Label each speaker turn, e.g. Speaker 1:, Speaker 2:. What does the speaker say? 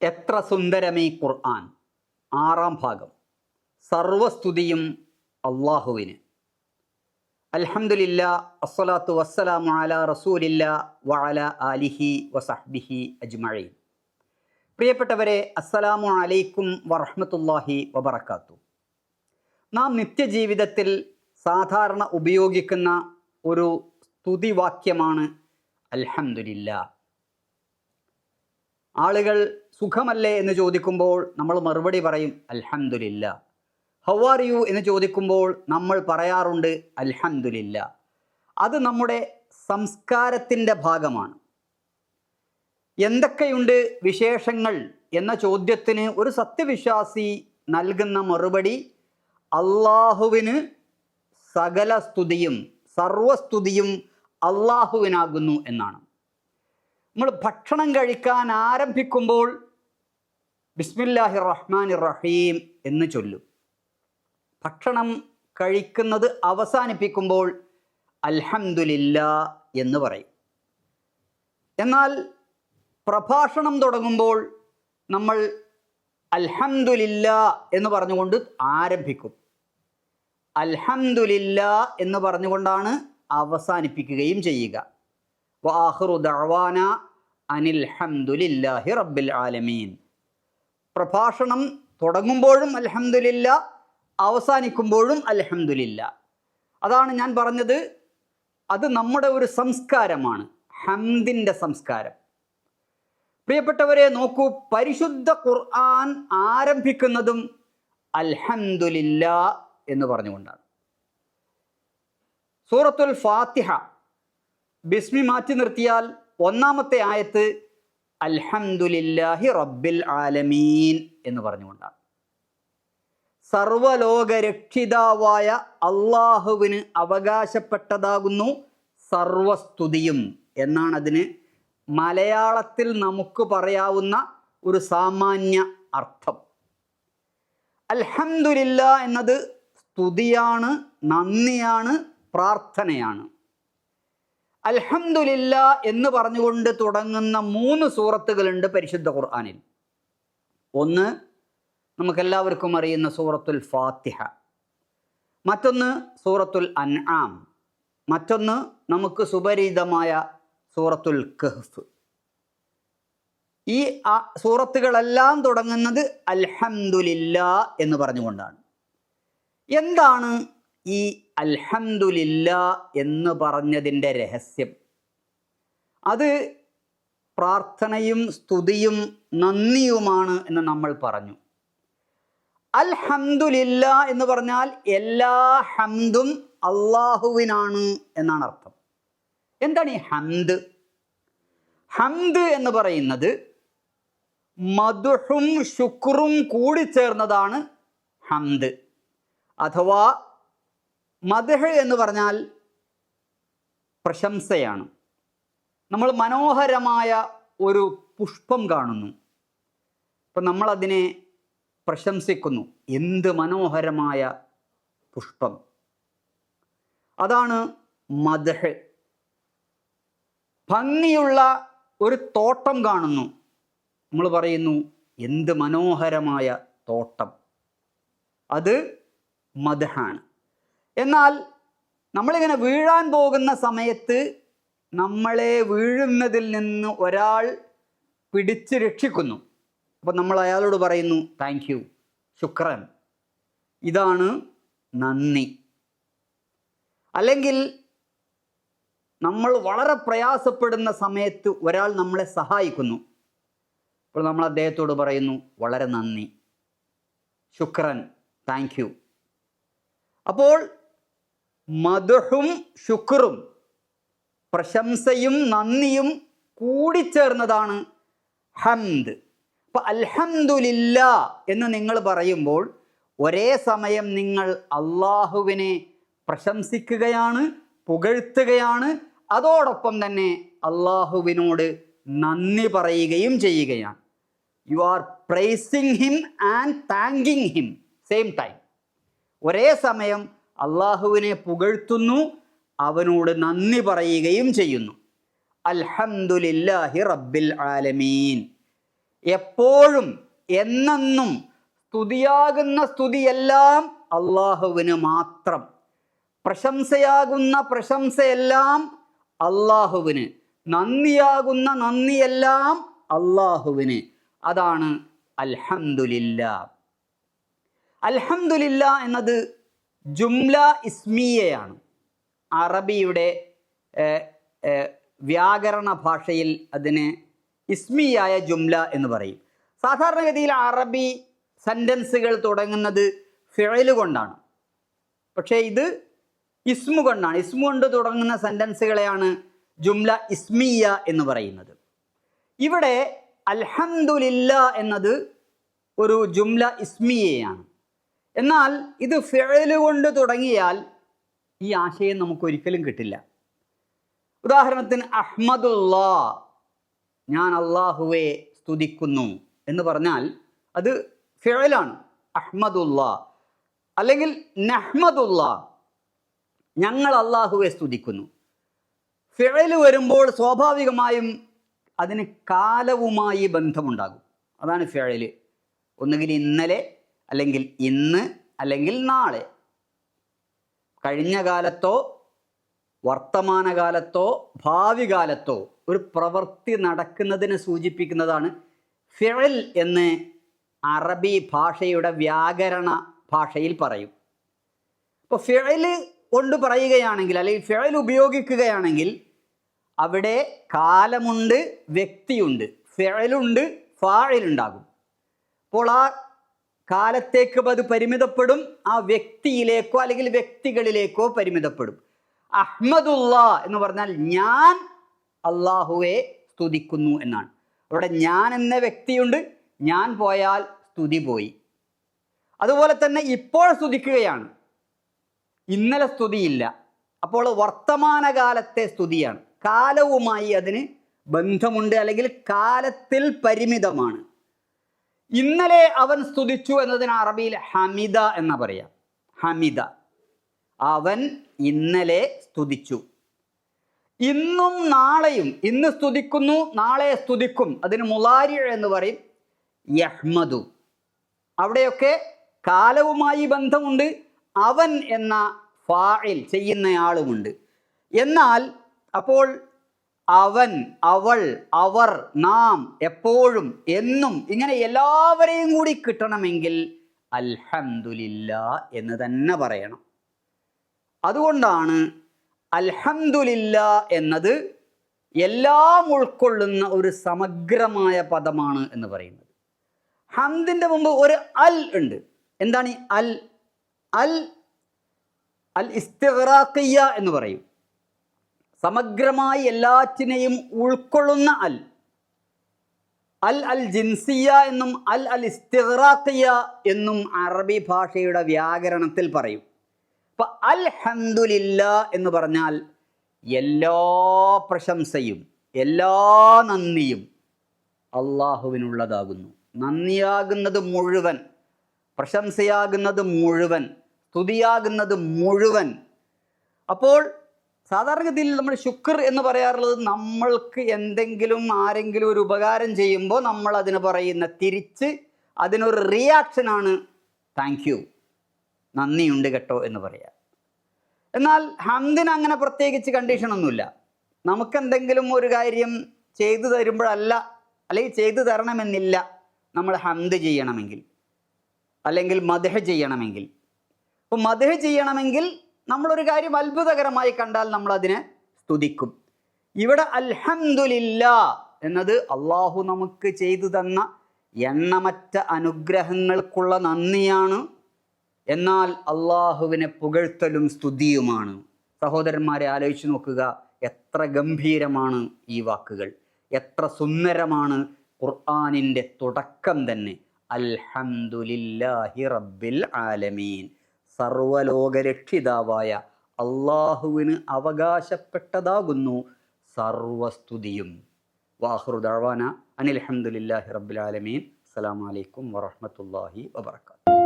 Speaker 1: എത്ര സുന്ദരമേ ഖുർആൻ? ആറാം ഭാഗം. സർവസ്തുതിയും അള്ളാഹുവിന് അൽഹംദുലില്ല അസ്സലാത്തു വസ്സലാമു അല റസൂലില്ല വഅല ആലിഹി വസഹ്ബിഹി അജ്മഴി പ്രിയപ്പെട്ടവരെ അസ്സലാമു അലൈക്കും വറഹ്മത്തുള്ളാഹി വബറക്കാത്തു നാം നിത്യജീവിതത്തിൽ സാധാരണ ഉപയോഗിക്കുന്ന ഒരു സ്തുതിവാക്യമാണ് അൽഹമുല്ല ആളുകൾ സുഖമല്ലേ എന്ന് ചോദിക്കുമ്പോൾ നമ്മൾ മറുപടി പറയും അൽഹംദുലില്ല. ഹൗ ആർ യു എന്ന് ചോദിക്കുമ്പോൾ നമ്മൾ പറയാറുണ്ട് അൽഹംദുലില്ല. അത് നമ്മുടെ സംസ്കാരത്തിന്റെ ഭാഗമാണ്. എന്തൊക്കെയുണ്ട് വിശേഷങ്ങൾ എന്ന ചോദ്യത്തിന് ഒരു സത്യവിശ്വാസി നൽകുന്ന മറുപടി അള്ളാഹുവിന് സകല സ്തുതിയും സർവസ്തുതിയും അള്ളാഹുവിനാകുന്നു എന്നാണ്. നമ്മൾ ഭക്ഷണം കഴിക്കാൻ ആരംഭിക്കുമ്പോൾ ബിസ്മില്ലാഹി റഹ്മാൻ റഹീം എന്ന് ചൊല്ലും. ഭക്ഷണം കഴിക്കുന്നത് അവസാനിപ്പിക്കുമ്പോൾ അൽഹംദുലില്ല എന്ന് പറയും. എന്നാൽ പ്രഭാഷണം തുടങ്ങുമ്പോൾ നമ്മൾ അൽഹംദുലില്ല എന്ന് പറഞ്ഞുകൊണ്ട് ആരംഭിക്കും. അൽഹംദുലില്ല എന്ന് പറഞ്ഞുകൊണ്ടാണ് അവസാനിപ്പിക്കുകയും ചെയ്യുക. വാഹുറു ദഅവാന അനിൽ ഹംദുലില്ലാഹി റബ്ബിൽ ആലമീൻ. പ്രഭാഷണം തുടങ്ങുമ്പോഴും അലഹമുല്ല അവസാനിക്കുമ്പോഴും അലഹമുല്ല അതാണ് ഞാൻ പറഞ്ഞത്. അത് നമ്മുടെ ഒരു സംസ്കാരമാണ് ഹംദിന്റെ സംസ്കാരം. പ്രിയപ്പെട്ടവരെ നോക്കൂ പരിശുദ്ധ ഖുർആൻ ആരംഭിക്കുന്നതും അൽഹന്ദില്ല എന്ന് പറഞ്ഞുകൊണ്ടാണ്. സൂറത്തുൽ ഫാത്തിഹ ബിസ്മി മാറ്റി നിർത്തിയാൽ ഒന്നാമത്തെ ആയത്ത് അൽഹംദുലില്ലാഹി റബ്ബിൽ ആലമീൻ എന്ന് പറഞ്ഞുകൊണ്ടാണ്. സർവലോകരക്ഷിതാവായ അള്ളാഹുവിന് അവകാശപ്പെട്ടതാകുന്നു സർവസ്തുതിയും എന്നാണ് അതിന് മലയാളത്തിൽ നമുക്ക് പറയാവുന്ന ഒരു സാമാന്യ അർത്ഥം. അൽഹംദുലില്ല എന്നത് സ്തുതിയാണ് നന്ദിയാണ് പ്രാർത്ഥനയാണ്. അൽഹംദുലില്ല എന്ന് പറഞ്ഞുകൊണ്ട് തുടങ്ങുന്ന മൂന്ന് സൂറത്തുകളുണ്ട് പരിശുദ്ധ ഖുർആാനിൽ. ഒന്ന് നമുക്കെല്ലാവർക്കും അറിയുന്ന സൂറത്തുൽ ഫാത്തിഹ. മറ്റൊന്ന് സൂറത്തുൽ അൻആം. മറ്റൊന്ന് നമുക്ക് സുപരിചിതമായ സൂറത്തുൽ കഹ്ഫ് ഈ സൂറത്തുകളെല്ലാം തുടങ്ങുന്നത് അൽഹംദുലില്ല എന്ന് പറഞ്ഞുകൊണ്ടാണ്. എന്താണ് ഈ അൽഹംദുലില്ല എന്ന് പറഞ്ഞതിന്റെ രഹസ്യം. അത് പ്രാർത്ഥനയും സ്തുതിയും നന്ദിയുമാണ് എന്ന് നമ്മൾ പറഞ്ഞു. അൽഹംദുലില്ല എന്ന് പറഞ്ഞാൽ എല്ലാ ഹംദും അള്ളാഹുവിനാണ് എന്നാണ് അർത്ഥം. എന്താണ് ഈ ഹംദ്? ഹംദ് എന്ന് പറയുന്നത് മധുഹും ശുക്രും കൂടിച്ചേർന്നതാണ് ഹംദ്. അഥവാ മദഹ് എന്ന് പറഞ്ഞാൽ പ്രശംസയാണ്. നമ്മൾ മനോഹരമായ ഒരു പുഷ്പം കാണുന്നു. അപ്പം നമ്മളതിനെ പ്രശംസിക്കുന്നു. എന്ത് മനോഹരമായ പുഷ്പം. അതാണ് മദഹ്. ഭംഗിയുള്ള ഒരു തോട്ടം കാണുന്നു. നമ്മൾ പറയുന്നു എന്ത് മനോഹരമായ തോട്ടം. അത് മദഹാണ്. എന്നാൽ നമ്മളിങ്ങനെ വീഴാൻ പോകുന്ന സമയത്ത് നമ്മളെ വീഴുന്നതിൽ നിന്ന് ഒരാൾ പിടിച്ച് രക്ഷിക്കുന്നു. അപ്പോൾ നമ്മൾ അയാളോട് പറയുന്നു താങ്ക് യു ശുക്രൻ. ഇതാണ് നന്ദി. അല്ലെങ്കിൽ നമ്മൾ വളരെ പ്രയാസപ്പെടുന്ന സമയത്ത് ഒരാൾ നമ്മളെ സഹായിക്കുന്നു. അപ്പോൾ നമ്മൾ അദ്ദേഹത്തോട് പറയുന്നു വളരെ നന്ദി. ശുക്രൻ താങ്ക് യു അപ്പോൾ മധുഹും ശുക്റും. പ്രശംസയും നന്ദിയും കൂടിച്ചേർന്നതാണ് ഹംദ്. അപ്പൊ അൽഹംദുലില്ല എന്ന് നിങ്ങൾ പറയുമ്പോൾ ഒരേ സമയം നിങ്ങൾ അള്ളാഹുവിനെ പ്രശംസിക്കുകയാണ് പുകഴ്ത്തുകയാണ് അതോടൊപ്പം തന്നെ അള്ളാഹുവിനോട് നന്ദി പറയുകയും ചെയ്യുകയാണ്. You are praising him and thanking him same time ഒരേ സമയം അള്ളാഹുവിനെ പുകഴ്ത്തുന്നു അവനോട് നന്ദി പറയുകയും ചെയ്യുന്നു. അൽഹംദുലില്ലാഹി റബ്ബിൽ ആലമീൻ. എപ്പോഴും എന്നെന്നും സ്തുതിയാകുന്ന സ്തുതിയെല്ലാം അള്ളാഹുവിന് മാത്രം. പ്രശംസയാകുന്ന പ്രശംസയെല്ലാം അള്ളാഹുവിന്. നന്ദിയാകുന്ന നന്ദിയെല്ലാം അള്ളാഹുവിന്. അതാണ് അൽഹംദുലില്ല. അൽഹംദുലില്ല എന്നത് ജുംല ഇസ്മിയയാണ്. അറബിയുടെ വ്യാകരണ ഭാഷയിൽ അതിന് ഇസ്മിയായ ജുംല എന്ന് പറയും. സാധാരണഗതിയിൽ അറബി സെന്റൻസുകൾ തുടങ്ങുന്നത് ഫിഴൽ കൊണ്ടാണ്. പക്ഷേ ഇത് ഇസ്മു കൊണ്ടാണ്. ഇസ്മു കൊണ്ട് തുടങ്ങുന്ന സെന്റൻസുകളെയാണ് ജുംല ഇസ്മിയ എന്ന് പറയുന്നത്. ഇവിടെ അൽഹന്ദുലില്ല എന്നത് ഒരു ജുംല ഇസ്മിയയാണ്. എന്നാൽ ഇത് ഫിഴൽ കൊണ്ട് തുടങ്ങിയാൽ ഈ ആശയം നമുക്ക് ഒരിക്കലും കിട്ടില്ല. ഉദാഹരണത്തിന് അഹ്മദുല്ലാ ഞാൻ അള്ളാഹുവെ സ്തുതിക്കുന്നു എന്ന് പറഞ്ഞാൽ അത് ഫിഴലാണ് അഹ്മദുല്ലാ. അല്ലെങ്കിൽ നഹ്മദുല്ലാ ഞങ്ങൾ അള്ളാഹുവെ സ്തുതിക്കുന്നു. ഫിഴൽ വരുമ്പോൾ സ്വാഭാവികമായും അതിന് കാലവുമായി ബന്ധമുണ്ടാകും. അതാണ് ഫിഴൽ ഒന്നുകിൽ ഇന്നലെ അല്ലെങ്കിൽ ഇന്ന് അല്ലെങ്കിൽ നാളെ. കഴിഞ്ഞ കാലത്തോ വർത്തമാനകാലത്തോ ഭാവി കാലത്തോ ഒരു പ്രവൃത്തി നടക്കുന്നതിനെ സൂചിപ്പിക്കുന്നതാണ് ഫിഴൽ എന്ന് അറബി ഭാഷയുടെ വ്യാകരണ ഭാഷയിൽ പറയും. അപ്പോൾ ഫിഴൽ കൊണ്ട് പറയുകയാണെങ്കിൽ അല്ലെങ്കിൽ ഫിഴൽ ഉപയോഗിക്കുകയാണെങ്കിൽ അവിടെ കാലമുണ്ട് വ്യക്തിയുണ്ട്. ഫിഴലുണ്ട് ഫാഴിലുണ്ടാകും അപ്പോൾ ആ കാലത്തേക്ക് അത് പരിമിതപ്പെടും ആ വ്യക്തിയിലേക്കോ അല്ലെങ്കിൽ വ്യക്തികളിലേക്കോ പരിമിതപ്പെടും. അഹ്മദുള്ള എന്ന് പറഞ്ഞാൽ ഞാൻ അള്ളാഹുവെ സ്തുതിക്കുന്നു എന്നാണ്. അവിടെ ഞാൻ എന്ന വ്യക്തിയുണ്ട് ഞാൻ പോയാൽ സ്തുതി പോയി. അതുപോലെ തന്നെ ഇപ്പോൾ സ്തുതിക്കുകയാണ്. ഇന്നലെ സ്തുതിയില്ല. അപ്പോൾ വർത്തമാനകാലത്തെ സ്തുതിയാണ്. കാലവുമായി അതിന് ബന്ധമുണ്ട് അല്ലെങ്കിൽ കാലത്തിൽ പരിമിതമാണ്. ഇന്നലെ അവൻ സ്തുതിച്ചു എന്നതിന് അറബിയിൽ ഹമിദ എന്ന പറയാം. ഹമിദ. അവൻ ഇന്നലെ സ്തുതിച്ചു. ഇന്നും നാളെയും ഇന്ന് സ്തുതിക്കുന്നു നാളെ സ്തുതിക്കും. അതിന് മുലാരി എന്ന് പറയും. യഹ്മദു. അവിടെയൊക്കെ കാലവുമായി ബന്ധമുണ്ട്. അവൻ എന്ന ഫായിൽ ചെയ്യുന്നയാളുമുണ്ട്. എന്നാൽ അപ്പോൾ അവൻ അവൾ അവർ നാം എപ്പോഴും എന്നും ഇങ്ങനെ എല്ലാവരെയും കൂടി കിട്ടണമെങ്കിൽ അൽഹംദുലില്ല എന്ന് തന്നെ പറയണം. അതുകൊണ്ടാണ് അൽഹംദുലില്ല എന്നത് എല്ലാം ഉൾക്കൊള്ളുന്ന ഒരു സമഗ്രമായ പദമാണ് എന്ന് പറയുന്നത്. ഹംദിന്റെ മുമ്പ് ഒരു അൽ ഉണ്ട്. എന്താണ് ഈ അൽ? അൽ അൽ ഇസ്തിഗ്റാഖിയ എന്ന് പറയും. സമഗ്രമായി എല്ലാറ്റിനെയും ഉൾക്കൊള്ളുന്ന അൽ. അൽ അൽ ജിൻസിയ എന്നും അൽ അൽ ഇസ്തിറാത്തിയ എന്നും അറബി ഭാഷയുടെ വ്യാകരണത്തിൽ പറയും. അപ്പൊ അൽ ഹന്ദുലില്ല എന്ന് പറഞ്ഞാൽ എല്ലാ പ്രശംസയും എല്ലാ നന്ദിയും അള്ളാഹുവിനുള്ളതാകുന്നു. നന്ദിയാകുന്നത് മുഴുവൻ പ്രശംസയാകുന്നത് മുഴുവൻ സ്തുതിയാകുന്നത് മുഴുവൻ. അപ്പോൾ സാധാരണഗതിയിൽ നമ്മൾ ശുക്ർ എന്ന് പറയാറുള്ളത് നമ്മൾക്ക് എന്തെങ്കിലും ആരെങ്കിലും ഒരു ഉപകാരം ചെയ്യുമ്പോൾ നമ്മൾ അതിന് പറയുന്ന തിരിച്ച് അതിനൊരു റിയാക്ഷനാണ് താങ്ക് യു നന്ദിയുണ്ട് കേട്ടോ എന്ന് പറയാം. എന്നാൽ ഹംദിന് അങ്ങനെ പ്രത്യേകിച്ച് കണ്ടീഷനൊന്നുമില്ല നമുക്കെന്തെങ്കിലും ഒരു കാര്യം ചെയ്തു തരുമ്പോഴല്ല അല്ലെങ്കിൽ ചെയ്തു തരണമെന്നില്ല നമ്മൾ ഹംദ് ചെയ്യണമെങ്കിൽ അല്ലെങ്കിൽ മദഹ ചെയ്യണമെങ്കിൽ. അപ്പോൾ മദഹ ചെയ്യണമെങ്കിൽ നമ്മളൊരു കാര്യം അത്ഭുതകരമായി കണ്ടാൽ നമ്മൾ അതിനെ സ്തുതിക്കും. ഇവിടെ അൽഹന്ദില്ല എന്നത് അള്ളാഹു നമുക്ക് ചെയ്തു തന്ന എണ്ണമറ്റ അനുഗ്രഹങ്ങൾക്കുള്ള നന്ദിയാണ്. എന്നാൽ അള്ളാഹുവിനെ പുകഴ്ത്തലും സ്തുതിയുമാണ്. സഹോദരന്മാരെ ആലോചിച്ച് നോക്കുക. എത്ര ഗംഭീരമാണ് ഈ വാക്കുകൾ. എത്ര സുന്ദരമാണ് ഖുർആാനിന്റെ തുടക്കം തന്നെ. അൽഹംദുലില്ലാഹി റബ്ബിൽ ആലമീൻ. സർവലോകരക്ഷിതാവായ അള്ളാഹുവിന് അവകാശപ്പെട്ടതാകുന്നു. സർവസ്തുതിയും. വാഹൃദാന അനിൽഹമുല്ലാഹി റബ്ബിൽ ആലമീൻ. അസ്സലാമു അലൈക്കും വറഹ്മത്തുള്ളാഹി വബർക്കാത്തു